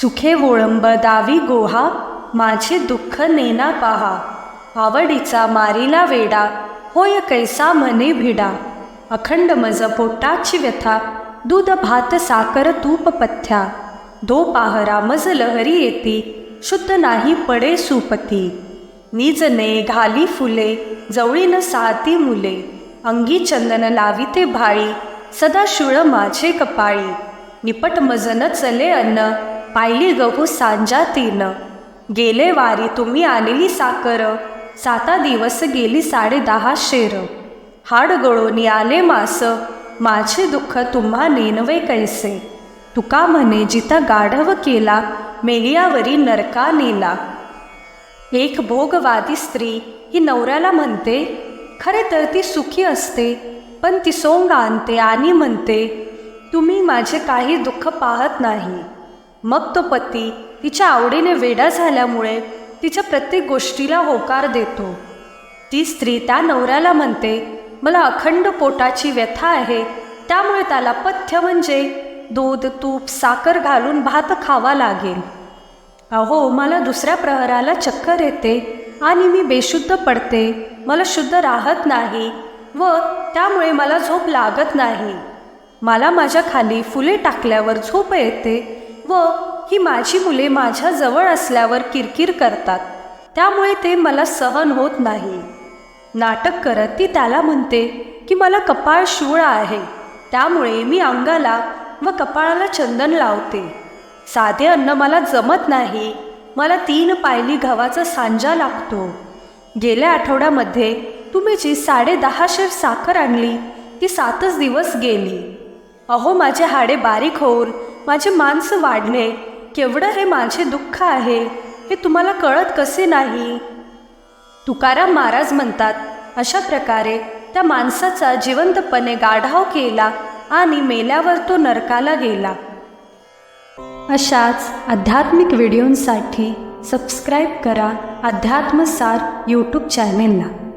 सुखे वोळंब दावी गोहा माझे दुःख नेना पहा. आवडीचा मारिला वेडा होय कैसा मने भिडा. अखंड मज पोटाची व्यथा दूध भात साकर तूप पथ्या. दो पाहरा मज लहरी येती शुद्ध नाही पडे सुपती निजने घाली फुले जवळीन साती मुले. अंगी चंदन लाविते भाळी सदा शुळ माझे कपाळी. निपट मजन चले अन्न पायली गहू सांजा तीन. गेले वारी तुम्ही आलेली साखर. साता दिवस गेली साडे दहा शेर. हाड गळोनी आले मास. माझे दुःख तुम्हा नेनवे कैसे? तुका म्हणे जिता गाढव केला मेलियावरी नरका नेला. एक भोगवादी स्त्री ही नवऱ्याला म्हणते खरे तर ती सुखी असते पण ती सोंग आणते आणि म्हणते तुम्ही माझे काही दुःख पाहत नाही. मग तो पती तिच्या आवडीने वेडा झाल्यामुळे तिच्या प्रत्येक गोष्टीला होकार देतो. ती स्त्री त्या नवऱ्याला म्हणते मला अखंड पोटाची व्यथा आहे. त्यामुळे त्याला पथ्य म्हणजे दूध तूप साखर घालून भात खावा लागेल. अहो मला दुसऱ्या प्रहराला चक्कर येते आणि मी बेशुद्ध पडते. मला शुद्ध राहत नाही व त्यामुळे मला झोप लागत नाही. मला माझ्या खाली फुले टाकल्यावर झोप येते. व ही माझी मुले माझ्या जवळ असल्यावर किरकिर करतात. त्यामुळे ते मला सहन होत नाही. नाटक करत ती त्याला म्हणते की मला कपाळ शूळ आहे. त्यामुळे मी अंगाला व कपाळाला चंदन लावते. साधे अन्न मला जमत नाही. मला तीन पायली गव्हाचा सांजा लागतो. गेल्या आठवड्यामध्ये तुम्ही जी साडे दहाशे साखर आणली ती सातच दिवस गेली. अहो माझे हाडे बारीक होऊन माझे माणसं वाढणे केवढं हे माझे दुःख आहे हे तुम्हाला कळत कसे नाही? तुकाराम महाराज म्हणतात अशा प्रकारे त्या माणसाचा जिवंतपणे गाढाव केला आणि मेल्यावर तो नरकाला गेला. अशाच आध्यात्मिक व्हिडिओंसाठी सबस्क्राईब करा अध्यात्मसार यूट्यूब चॅनेलला.